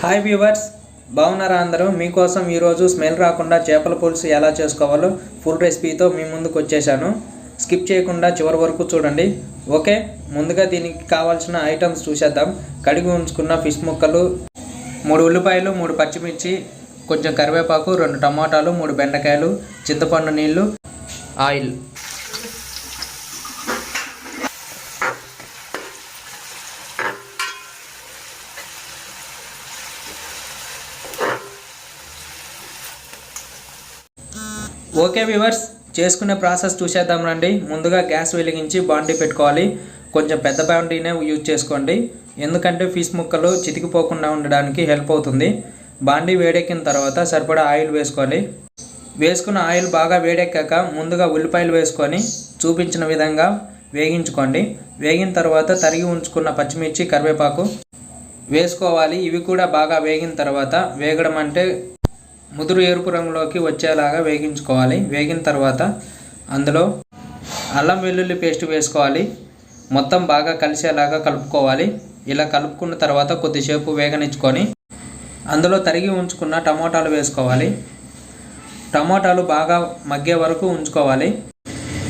Hi viewers బాగున్నారా అందరూ? మీకోసం ఈరోజు స్మెల్ రాకుండా చేపల పులుసు ఎలా చేసుకోవాలో ఫుల్ రెసిపీతో మీ ముందుకు వచ్చేసాను స్కిప్ చేయకుండా చివరి వరకు చూడండి. ఓకే ముందుగా దీనికి కావాల్సిన ఐటమ్స్ చూసేద్దాం. కడిగి ఉంచుకున్న ఫిష్ ముక్కలు మూడు ఉల్లిపాయలు మూడు పచ్చిమిర్చి కొంచెం కరివేపాకు రెండు టమాటాలు మూడు బెండకాయలు చింతపండు నీళ్ళు ఆయిల్. ఓకే వ్యూవర్స్ చేసుకునే ప్రాసెస్ చూసేద్దాం రండి. ముందుగా గ్యాస్ వెలిగించి బాండీ పెట్టుకోవాలి. కొంచెం పెద్ద బాండీనే యూజ్ చేసుకోండి. ఎందుకంటే ఫిష్ ముక్కలు చితికిపోకుండా ఉండడానికి హెల్ప్ అవుతుంది. బాండీ వేడెక్కిన తర్వాత సరిపడా ఆయిల్ వేసుకోవాలి. వేసుకున్న ఆయిల్ బాగా వేడెక్కాక ముందుగా ఉల్లిపాయలు వేసుకొని చూపించిన విధంగా వేగించుకోండి. వేగిన తర్వాత తరిగి ఉంచుకున్న పచ్చిమిర్చి కరివేపాకు వేసుకోవాలి. ఇవి కూడా బాగా వేగిన తర్వాత వేగడం అంటే ముదురు ఎరుపు రంగులోకి వచ్చేలాగా వేగించుకోవాలి. వేగిన తర్వాత అందులో అల్లం వెల్లుల్లి పేస్ట్ వేసుకోవాలి. మొత్తం బాగా కలిసేలాగా కలుపుకోవాలి. ఇలా కలుపుకున్న తర్వాత కొద్దిసేపు వేగనిచ్చుకొని అందులో తరిగి ఉంచుకున్న టమోటాలు వేసుకోవాలి. టమోటాలు బాగా మగ్గే వరకు ఉంచుకోవాలి.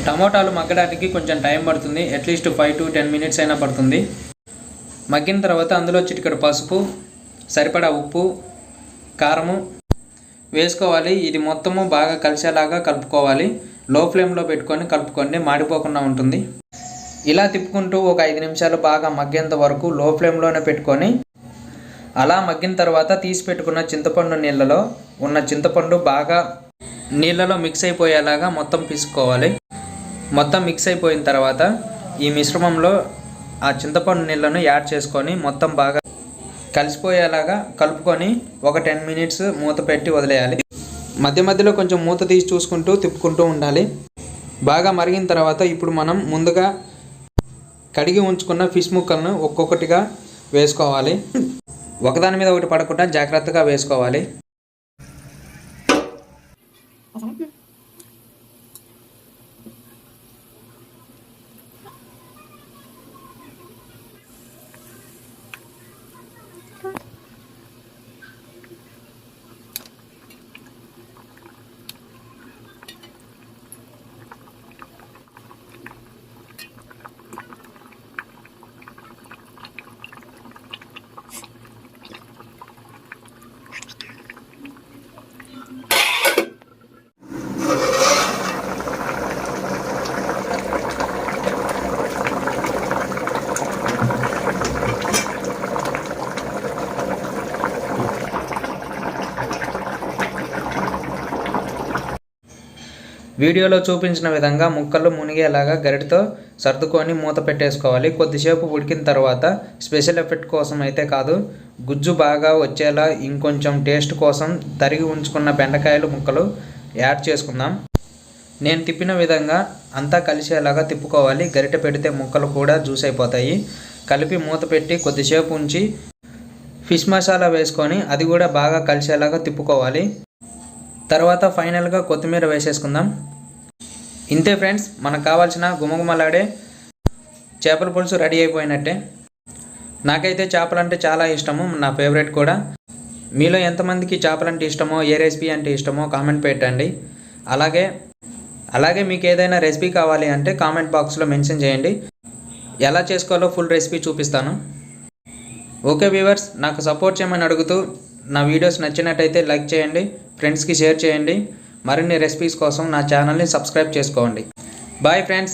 టమోటాలు మగ్గడానికి కొంచెం టైం పడుతుంది. At least five to ten minutes అయినా పడుతుంది. మగ్గిన తర్వాత అందులో చిటికెడు పసుపు సరిపడా ఉప్పు కారము వేసుకోవాలి. ఇది మొత్తము బాగా కలిసేలాగా కలుపుకోవాలి. లో ఫ్లేమ్లో పెట్టుకొని కలుపుకోండి. మాడిపోకుండా ఉంటుంది. ఇలా తిప్పుకుంటూ ఒక ఐదు నిమిషాలు బాగా మగ్గేంత వరకు లో ఫ్లేమ్లోనే పెట్టుకొని అలా మగ్గిన తర్వాత తీసి పెట్టుకున్న చింతపండు నీళ్ళలో ఉన్న చింతపండు బాగా నీళ్ళలో మిక్స్ అయిపోయేలాగా మొత్తం పిసుకోవాలి మొత్తం మిక్స్ అయిపోయిన తర్వాత ఈ మిశ్రమంలో ఆ చింతపండు నీళ్ళను యాడ్ చేసుకొని మొత్తం బాగా కలిసిపోయేలాగా కలుపుకొని ఒక టెన్ మినిట్స్ మూత పెట్టి వదిలేయాలి. మధ్య మధ్యలో కొంచెం మూత తీసి చూసుకుంటూ తిప్పుకుంటూ ఉండాలి. బాగా మరిగిన తర్వాత ఇప్పుడు మనం ముందుగా కడిగి ఉంచుకున్న ఫిష్ ముక్కలను ఒక్కొక్కటిగా వేసుకోవాలి. ఒకదాని మీద ఒకటి పడకుండా జాగ్రత్తగా వేసుకోవాలి. వీడియోలో చూపించిన విధంగా ముక్కలు మునిగేలాగా గరిటతో సర్దుకొని మూత పెట్టేసుకోవాలి. కొద్దిసేపు ఉడికిన తర్వాత స్పెషల్ ఎఫెక్ట్ కోసం అయితే కాదు గుజ్జు బాగా వచ్చేలా ఇంకొంచెం టేస్ట్ కోసం తరిగి ఉంచుకున్న బెండకాయలు ముక్కలు యాడ్ చేసుకుందాం. నేను తిప్పిన విధంగా అంతా కలిసేలాగా తిప్పుకోవాలి. గరిట పెడితే ముక్కలు కూడా జ్యూస్ అయిపోతాయి. కలిపి మూత పెట్టి కొద్దిసేపు ఉంచి ఫిష్ మసాలా వేసుకొని అది కూడా బాగా కలిసేలాగా తిప్పుకోవాలి. తర్వాత ఫైనల్గా కొత్తిమీర వేసేసుకుందాం. ఇంతే ఫ్రెండ్స్ మనకు కావాల్సిన గుమగుమలాడే చేపల పులుసు రెడీ అయిపోయినట్టే. నాకైతే చేపలు అంటే చాలా ఇష్టము నా ఫేవరెట్ కూడా. మీలో ఎంతమందికి చేపలంటే ఇష్టమో ఏ రెసిపీ అంటే ఇష్టమో కామెంట్ పెట్టండి. అలాగే అలాగే మీకు ఏదైనా రెసిపీ కావాలి అంటే కామెంట్ బాక్స్లో మెన్షన్ చేయండి. ఎలా చేసుకోవాలో ఫుల్ రెసిపీ చూపిస్తాను. ఓకే వ్యూవర్స్ నాకు సపోర్ట్ చేయమని అడుగుతూ నా వీడియోస్ నచ్చినట్టయితే లైక్ చేయండి. ఫ్రెండ్స్కి షేర్ చేయండి. మరిన్ని రెసిపీస్ కోసం నా ఛానల్ని సబ్స్క్రైబ్ చేసుకోండి. Bye friends.